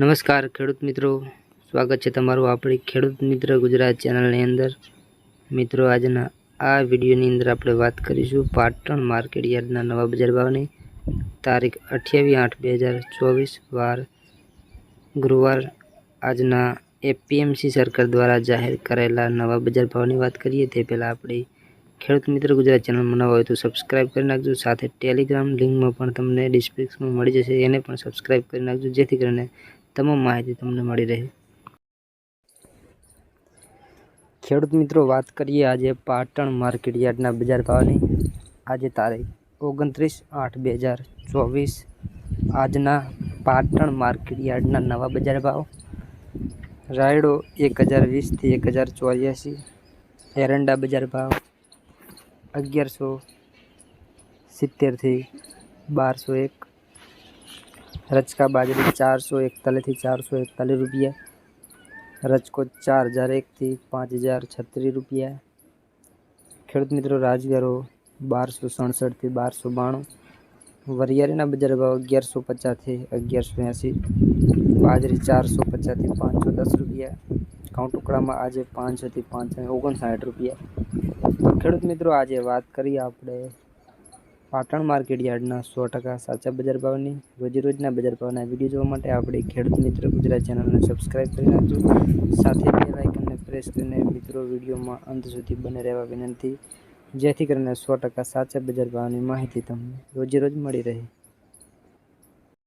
નમસ્કાર ખેડૂત મિત્રો, સ્વાગત છે તમારું આપણી ખેડૂત મિત્ર ગુજરાત ચેનલની અંદર. મિત્રો, આજના આ વિડીયોની અંદર આપણે વાત કરીશું પાટણ માર્કેટ યાર્ડના નવા બજાર ભાવની. તારીખ અઠ્યાવીસ આઠ બે હજાર ચોવીસ, વાર ગુરુવાર આજના એપીએમસી સરકાર દ્વારા જાહેર કરેલા નવા બજાર ભાવની વાત કરીએ તે પહેલાં આપણી ખેડૂત મિત્ર ગુજરાત ચેનલમાં નવા હોય તો સબસ્ક્રાઈબ કરી નાખજો, સાથે ટેલિગ્રામ લિંકમાં પણ તમને ડિસ્ક્રિપ્શનમાં મળી જશે, એને પણ સબસ્ક્રાઈબ કરી નાખજો, જેથી કરીને તમામ માહિતી તમને મળી રહે. ખેડૂત મિત્રો, વાત કરીએ આજે પાટણ માર્કેટ યાર્ડના બજાર ભાવની. આજે તારીખ ઓગણત્રીસ આઠ બે હજાર ચોવીસ. આજના પાટણ માર્કેટ યાર્ડના નવા બજાર ભાવ. રાયડો એક હજાર વીસથી એક હજાર ચોર્યાસી. એરંડા બજાર ભાવ અગિયારસો સિત્તેરથી બારસો એક. રચકા બાજરી ચારસો એકતાલીસથી ચારસો એકતાલીસ રૂપિયા. રચકો ચાર હજાર એકથી પાંચ હજાર છત્રીસ રૂપિયા. ખેડૂત મિત્રો, રાજગરો બારસો સડસઠથી બારસો બાણું. વરિયાળીના બજાર ભાવ અગિયારસો પચાસથી અગિયારસો એંસી. બાજરી ચારસો પચાસથી પાંચસો દસ રૂપિયા. ઘઉં ટુકડામાં આજે પાંચસોથી પાંચસો ઓગણસાઠ રૂપિયા. ખેડૂત મિત્રો, આજે વાત કરીએ આપણે પાટણ માર્કેટ યાર્ડના સો ટકા સાચા બજાર ભાવની રોજેરોજના બજાર ભાવના વીડિયો જોવા માટે આપણે ખેડૂત મિત્ર ગુજરાત ચેનલને સબસ્ક્રાઈબ કરી નાખજો સાથે બે લાઇકનને પ્રેસ કરીને મિત્રો વિડીયોમાં અંત સુધી બને રહેવા વિનંતી. જેથી કરીને સો ટકા સાચા બજાર ભાવની માહિતી તમને રોજે રોજ મળી રહે.